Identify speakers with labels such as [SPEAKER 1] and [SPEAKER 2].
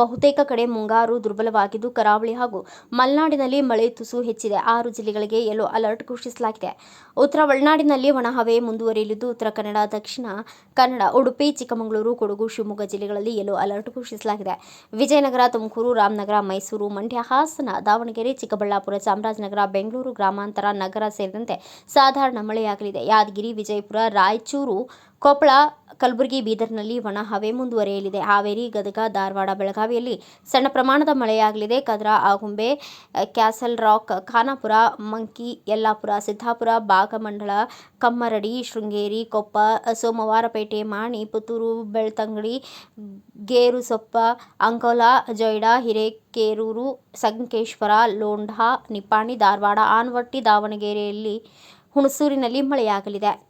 [SPEAKER 1] ಬಹುತೇಕ ಕಡೆ ಮುಂಗಾರು ದುರ್ಬಲವಾಗಿದ್ದು, ಕರಾವಳಿ ಹಾಗೂ ಮಲೆನಾಡಿನಲ್ಲಿ ಮಳೆ ತುಸು ಹೆಚ್ಚಿದೆ. ಆರು ಜಿಲ್ಲೆಗಳಿಗೆ ಯೆಲ್ಲೋ ಅಲರ್ಟ್ ಘೋಷಿಸಲಾಗಿದೆ. ಉತ್ತರ ಒಳನಾಡಿನಲ್ಲಿ ಒಣಹವೆ ಮುಂದುವರಿಯಲಿದ್ದು, ಉತ್ತರ ಕನ್ನಡ, ದಕ್ಷಿಣ ಕನ್ನಡ, ಉಡುಪಿ, ಚಿಕ್ಕಮಗಳೂರು, ಕೊಡಗು, ಶಿವಮೊಗ್ಗ ಜಿಲ್ಲೆಗಳಲ್ಲಿ ಯೆಲ್ಲೋ ಅಲರ್ಟ್ ಘೋಷಿಸಲಾಗಿದೆ. ವಿಜಯನಗರ, ತುಮಕೂರು, ರಾಮನಗರ, ಮೈಸೂರು, ಮಂಡ್ಯ, ಹಾಸನ, ದಾವಣಗೆರೆ, ಚಿಕ್ಕಬಳ್ಳಾಪುರ, ಚಾಮರಾಜನಗರ, ಬೆಂಗಳೂರು, ಗ್ರಾಮಾಂತರ, ನಗರ ಸೇರಿದಂತೆ ಸಾಧಾರಣ ಮಳೆಯಾಗಲಿದೆ. ಯಾದಗಿರಿ, ವಿಜಯಪುರ, ರಾಯಚೂರು ಕೊಪ್ಪಳ ಕಲಬುರಗಿ ಬೀದರ್ನಲ್ಲಿ ಒಣ ಹವೆ ಮುಂದುವರಿಯಲಿದೆ. ಹಾವೇರಿ, ಗದಗ, ಧಾರವಾಡ, ಬೆಳಗಾವಿಯಲ್ಲಿ ಸಣ್ಣ ಪ್ರಮಾಣದ ಮಳೆಯಾಗಲಿದೆ. ಕದ್ರ, ಆಗುಂಬೆ, ಕ್ಯಾಸಲ್ ರಾಕ್, ಖಾನಾಪುರ, ಮಂಕಿ, ಯಲ್ಲಾಪುರ, ಸಿದ್ದಾಪುರ ಭಾಗಮಂಡಲ ಕಮ್ಮರಡಿ, ಶೃಂಗೇರಿ, ಕೊಪ್ಪ, ಸೋಮವಾರಪೇಟೆ, ಮಾಣಿ, ಪುತ್ತೂರು, ಬೆಳ್ತಂಗಡಿ, ಗೇರುಸೊಪ್ಪ, ಅಂಕೋಲಾ, ಜೊಯ್ಡಾ, ಹಿರೇಕೇರೂರು, ಸಂಕೇಶ್ವರ ಲೋಂಢಾ ನಿಪ್ಪಾಣಿ, ಧಾರವಾಡ, ಆನವಟ್ಟಿ, ದಾವಣಗೆರೆಯಲ್ಲಿ ಹುಣಸೂರಿನಲ್ಲಿ ಮಳೆಯಾಗಲಿದೆ.